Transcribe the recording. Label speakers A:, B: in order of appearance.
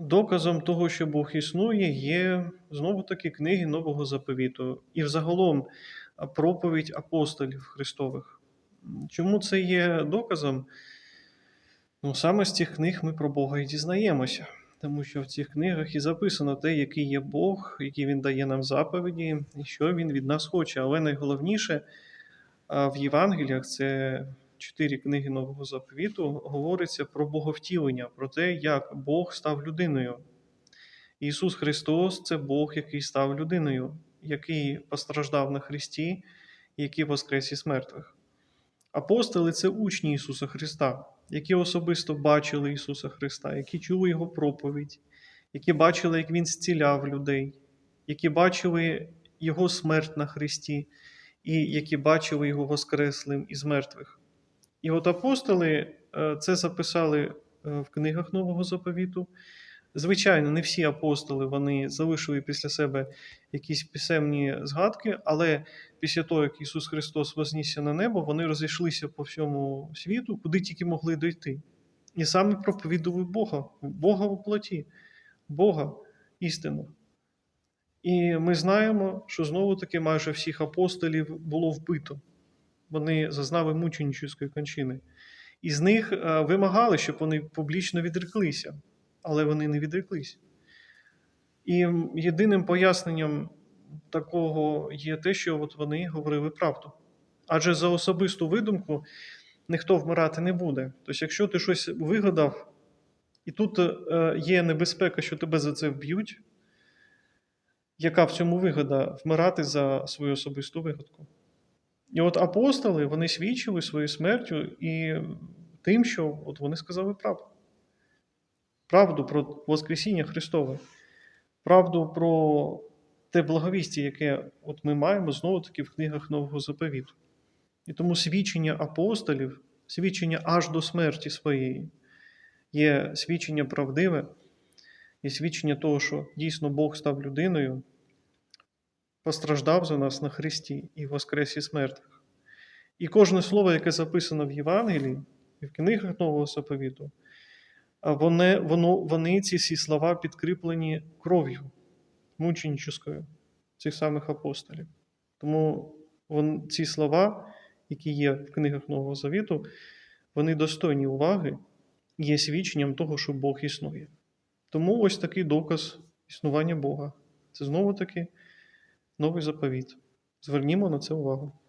A: Доказом того, що Бог існує, є знову таки книги Нового Заповіту і взагалом проповідь апостолів Христових. Чому це є доказом? Ну, саме з цих книг ми про Бога і дізнаємося, тому що в цих книгах і записано те, який є Бог, який Він дає нам заповіді, і що Він від нас хоче. Але найголовніше в Євангеліях це чотири книги Нового Заповіту, говориться про Боговтілення, про те, як Бог став людиною. Ісус Христос це Бог, який став людиною, який постраждав на Христі, який воскрес із мертвих. Апостоли це учні Ісуса Христа, які особисто бачили Ісуса Христа, які чули Його проповідь, які бачили, як Він зціляв людей, які бачили Його смерть на Христі, і які бачили Його Воскреслим із мертвих. І от апостоли е, це записали е, в книгах Нового заповіту. Звичайно, не всі апостоли вони залишили після себе якісь писемні згадки, але після того, як Ісус Христос вознісся на небо, вони розійшлися по всьому світу, куди тільки могли дойти. І саме проповідували Бога, Бога в плоті, Бога істину. І ми знаємо, що знову таки майже всіх апостолів було вбито. Вони зазнали мученическої кончини. І з них е, вимагали, щоб вони публічно відреклися, але вони не відреклися. І єдиним поясненням такого є те, що от вони говорили правду. Адже за особисту видумку ніхто вмирати не буде. Тобто, якщо ти щось вигадав, і тут е, є небезпека, що тебе за це вб'ють, яка в цьому вигода вмирати за свою особисту вигадку? І от апостоли вони свідчили своєю смертю і тим, що от вони сказали правду. Правду про Воскресіння Христове, правду про те благовістя, яке от ми маємо знову таки в книгах Нового Заповіту. І тому свідчення апостолів, свідчення аж до смерті своєї, є свідчення правдиве, є свідчення того, що дійсно Бог став людиною, постраждав за нас на Христі і воскрес із мертвих. І кожне слово, яке записано в Євангелії і в книгах Нового Заповіту, вони, воно, вони ці всі слова підкріплені кров'ю мученическою цих самих апостолів. Тому вон, ці слова, які є в книгах Нового Завіту, вони достойні уваги і є свідченням того, що Бог існує. Тому ось такий доказ існування Бога. Це знову таки новий заповіт. Звернімо на це увагу.